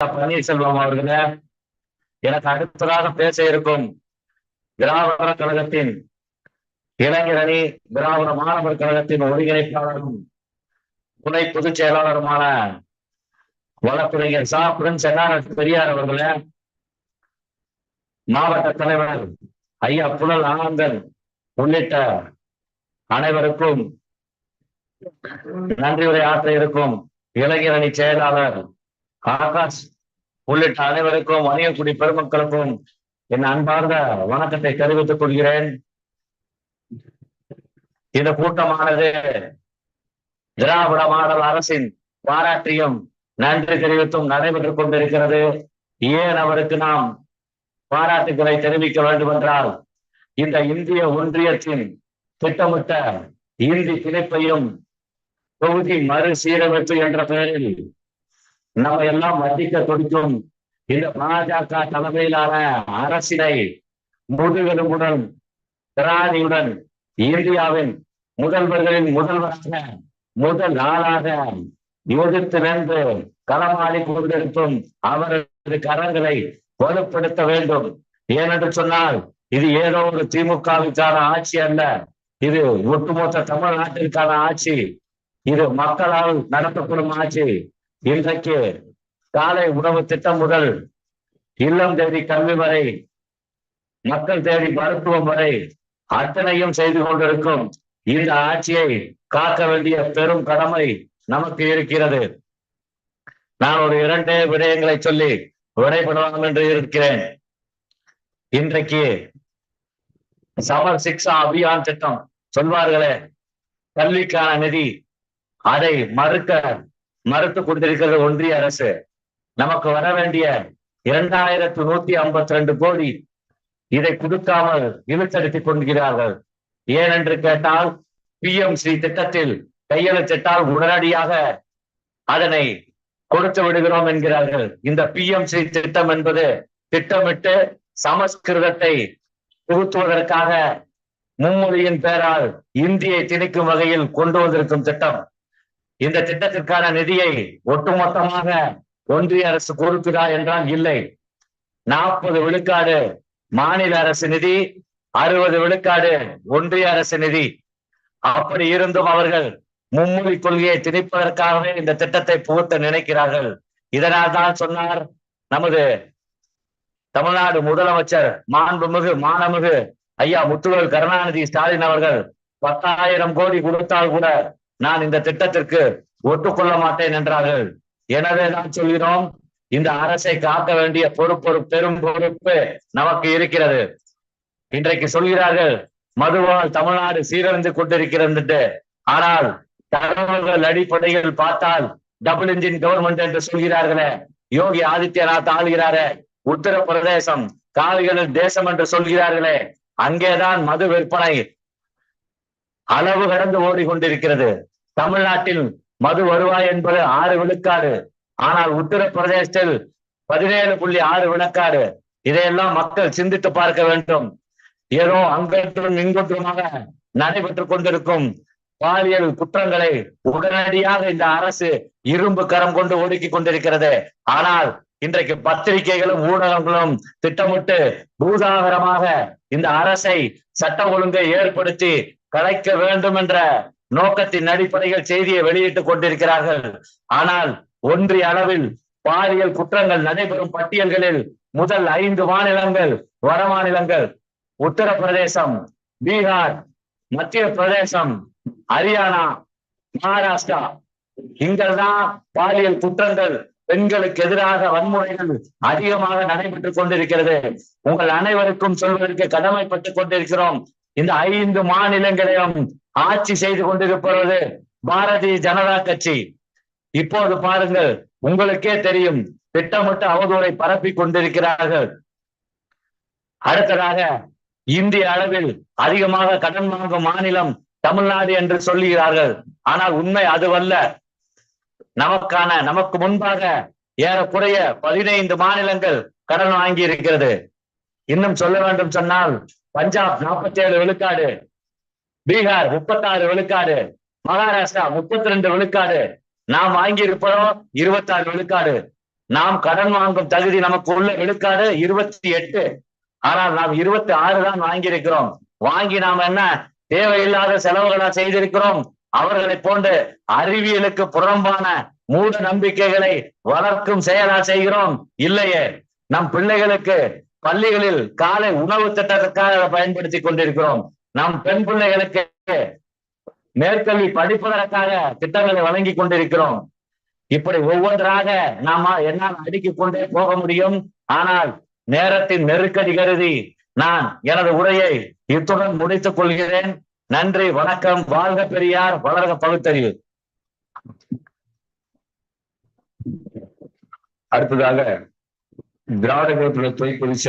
பன்னீர்செல்வம் அவர்களே எனக்கு அடுத்ததாக பேச இருக்கும் திராவிட கழகத்தின் இளைஞரணி திராவிட மாணவர் கழகத்தின் ஒருங்கிணைப்பாளரும் துணை பொதுச் செயலாளருமான வழக்குரைஞர் சா. பிரின்ஸ் என்ஆர்எஸ் பெரியார் அவர்களே மாவட்ட தலைவர் ஐயா புனல் ஆனந்தன் உள்ளிட்ட அனைவருக்கும் நன்றி உரை ஆற்ற இருக்கும் இளைஞரணி செயலாளர் ஆகாஷ் உள்ளிட்ட அனைவருக்கும் வணிகக்குடி பெருமக்களுக்கும் என் அன்பார்ந்த வணக்கத்தை தெரிவித்துக் கொள்கிறேன். இந்த கூட்டமானது திராவிட மாடல் அரசின் பாராட்டியும் நன்றி தெரிவித்தும் நடைபெற்றுக் கொண்டிருக்கிறது. ஏன் அவருக்கு நாம் பாராட்டுகளை தெரிவிக்க வேண்டும் என்றால் இந்த இந்திய ஒன்றியத்தின் திட்டமிட்ட இந்தி பிணைப்பையும் தொகுதி மறுசீரமைப்பு என்ற பெயரில் நம்ம எல்லாம் வந்திக்க துடிக்கும் இந்த பாஜக தலைமையிலான அரசினை முதுகெலும்புடன் திராணியுடன் இந்தியாவின் முதல்வர்களின் முதல்வராக முதல் நாளாக எதிர்த்து நின்று களமாடி கொண்டிருக்கும் அவரது கரங்களை வலுப்படுத்த வேண்டும். ஏனென்று சொன்னால் இது ஏதோ ஒரு திமுகவுக்கான ஆட்சி அல்ல. இது ஒட்டுமொத்த தமிழ்நாட்டிற்கான ஆட்சி. இது மக்களால் நடத்தப்படும் ஆட்சி. இன்றைக்கு காலை உணவு திட்டம் முதல் இல்லம் தேடி கல்வி வரை மக்கள் தேடி மருத்துவம் வரை அத்தனையும் செய்து கொண்டிருக்கும் இந்த ஆட்சியை காக்க வேண்டிய பெரும் கடமை நமக்கு இருக்கிறது. நான் ஒரு இரண்டே விடயங்களை சொல்லி விடைபெறலாம் என்று இருக்கிறேன். இன்றைக்கு சமர் சிக்ஸா அபியான் திட்டம் சொல்வார்களே கல்விக்கான நிதி அதை மறுக்க மறுத்து கொண்டிருக்கிறது ஒன்றிய அரசு. நமக்கு வர வேண்டிய இரண்டாயிரத்து நூத்தி ஐம்பத்தி ரெண்டு கோடி இதை கொடுக்காமல் இழுத்தடித்துக் கொள்கிறார்கள் ஏனென்று கேட்டால் பி எம் ஸ்ரீ திட்டத்தில் கையெழுத்திட்டால் உடனடியாக அதனை கொடுத்து விடுகிறோம் என்கிறார்கள். இந்த பி எம் ஸ்ரீ திட்டம் என்பது திட்டமிட்டு சமஸ்கிருதத்தை புகுத்துவதற்காக மும்மொழியின் பெயரால் இந்தியை திணிக்கும் வகையில் கொண்டு வந்திருக்கும் திட்டம். இந்த திட்டத்திற்கான நிதியை ஒட்டுமொத்தமாக ஒன்றிய அரசு கொடுக்குதா என்றால் இல்லை. நாற்பது விழுக்காடு மாநில அரசு நிதி அறுபது விழுக்காடு ஒன்றிய அரசு நிதி. அப்படி இருந்தும் அவர்கள் மும்மொழி கொள்கையை திணிப்பதற்காகவே இந்த திட்டத்தை புகுத்த நினைக்கிறார்கள். இதனால் தான் சொன்னார் நமது தமிழ்நாடு முதலமைச்சர் மாண்புமிகு மானமிகு ஐயா முத்துவேல் கருணாநிதி ஸ்டாலின் அவர்கள் பத்தாயிரம் கோடி கொடுத்தால் கூட நான் இந்த திட்டத்திற்கு ஒட்டுக்கொள்ள மாட்டேன் என்றார்கள். எனவே தான் சொல்கிறோம் இந்த அரசை காக்க வேண்டிய பொறுப்பு ஒரு பெரும் பொறுப்பு நமக்கு இருக்கிறது. இன்றைக்கு சொல்கிறார்கள் மதுவால் தமிழ்நாடு சீரழிந்து கொண்டிருக்கிறது. ஆனால் தகவல்கள் அடிப்படையில் பார்த்தால் டபுள் இன்ஜின் கவர்மெண்ட் என்று சொல்கிறார்களே. யோகி ஆதித்யநாத் ஆளுகிறாரே உத்தரப்பிரதேசம் காவிகளில் தேசம் என்று சொல்கிறார்களே. அங்கேதான் மது விற்பனை அளவு கடந்து ஓடிக்கொண்டிருக்கிறது. தமிழ்நாட்டில் மது வருவாய் என்பது ஆறு விழுக்காடு. ஆனால் உத்தரப்பிரதேசத்தில் பதினேழு புள்ளி ஆறு விழுக்காடு. இதையெல்லாம் மக்கள் சிந்தித்து பார்க்க வேண்டும். ஏதோ அங்கொன்றும் இங்கொன்றுமாக நடைபெற்றுக் கொண்டிருக்கும் பாலியல் குற்றங்களை உடனடியாக இந்த அரசு இரும்பு கரம் கொண்டு ஒடுக்கி கொண்டிருக்கிறது. ஆனால் இன்றைக்கு பத்திரிகைகளும் ஊடகங்களும் திட்டமிட்டு பூதாகரமாக இந்த அரசை சட்ட ஒழுங்கை ஏற்படுத்தி கலைக்க வேண்டும் என்ற நோக்கத்தின் அடிப்படையில் செய்தியை வெளியிட்டுக் கொண்டிருக்கிறார்கள். ஆனால் ஒன்றிய அளவில் பாலியல் குற்றங்கள் நடைபெறும் பட்டியல்களில் முதல் ஐந்து மாநிலங்கள் வட மாநிலங்கள் உத்தரப்பிரதேசம் பீகார் மத்திய பிரதேசம் ஹரியானா மகாராஷ்டிரா. இங்கெல்லாம் பாலியல் குற்றங்கள் பெண்களுக்கு எதிராக வன்முறைகள் அதிகமாக நடைபெற்றுக் கொண்டிருக்கிறது. உங்கள் அனைவருக்கும் சொல்வதற்கு கடமைப்பட்டுக் கொண்டிருக்கிறோம். இந்த ஐந்து மாநிலங்களையும் ஆட்சி செய்து கொண்டிருப்பது பாரதிய ஜனதா கட்சி. இப்போது பாருங்கள் உங்களுக்கே தெரியும் திட்டமிட்டு அவதூறை பரப்பி கொண்டிருக்கிறார்கள். அடுத்ததாக இந்திய அளவில் அதிகமாக கடன் வாங்கும் மாநிலம் தமிழ்நாடு என்று சொல்லுகிறார்கள். ஆனால் உண்மை அதுவல்ல. நமக்கான நமக்கு முன்பாக ஏறக்குறைய பதினைந்து மாநிலங்கள் கடன் வாங்கி இருக்கிறது இன்னும் சொல்ல வேண்டும் சொன்னால் பஞ்சாப் நாற்பத்தி ஏழு விழுக்காடு பீகார் முப்பத்தாறு விழுக்காடு மகாராஷ்டிரா முப்பத்தி ரெண்டு விழுக்காடு. நாம் வாங்கி இருப்பதோ இருபத்தாறு விழுக்காடு. நாம் கடன் வாங்கும் தகுதி நமக்கு உள்ள விழுக்காடு இருபத்தி எட்டு. ஆனால் நாம் இருபத்தி ஆறு தான் வாங்கியிருக்கிறோம். வாங்கி நாம் என்ன? தேவையில்லாத செலவுகளா செய்திருக்கிறோம். அவர்களை போன்று அறிவியலுக்கு புறம்பான மூட நம்பிக்கைகளை வளர்க்கும் செயலா செய்கிறோம். இல்லையே நம் பிள்ளைகளுக்கு பள்ளிகளில் காலை உணவு திட்டத்திற்காக அதை பயன்படுத்தி கொண்டிருக்கிறோம். நம் பெண் பிள்ளைகளுக்கு மேற்கல்வி படிப்பதற்காக திட்டங்களை வழங்கி கொண்டிருக்கிறோம். இப்படி ஒவ்வொன்றாக நாம என்னால் அடுக்கிக் கொண்டே போக முடியும். ஆனால் நேரத்தின் நெருக்கடி கருதி நான் எனது உரையை இத்துடன் முடித்துக் கொள்கிறேன். நன்றி வணக்கம். வாழ்க பெரியார் வளர்க பகுத்தறிவு. அடுத்ததாக திராவிட கழகத்துடைய துறை பொதுச் செயலாளர்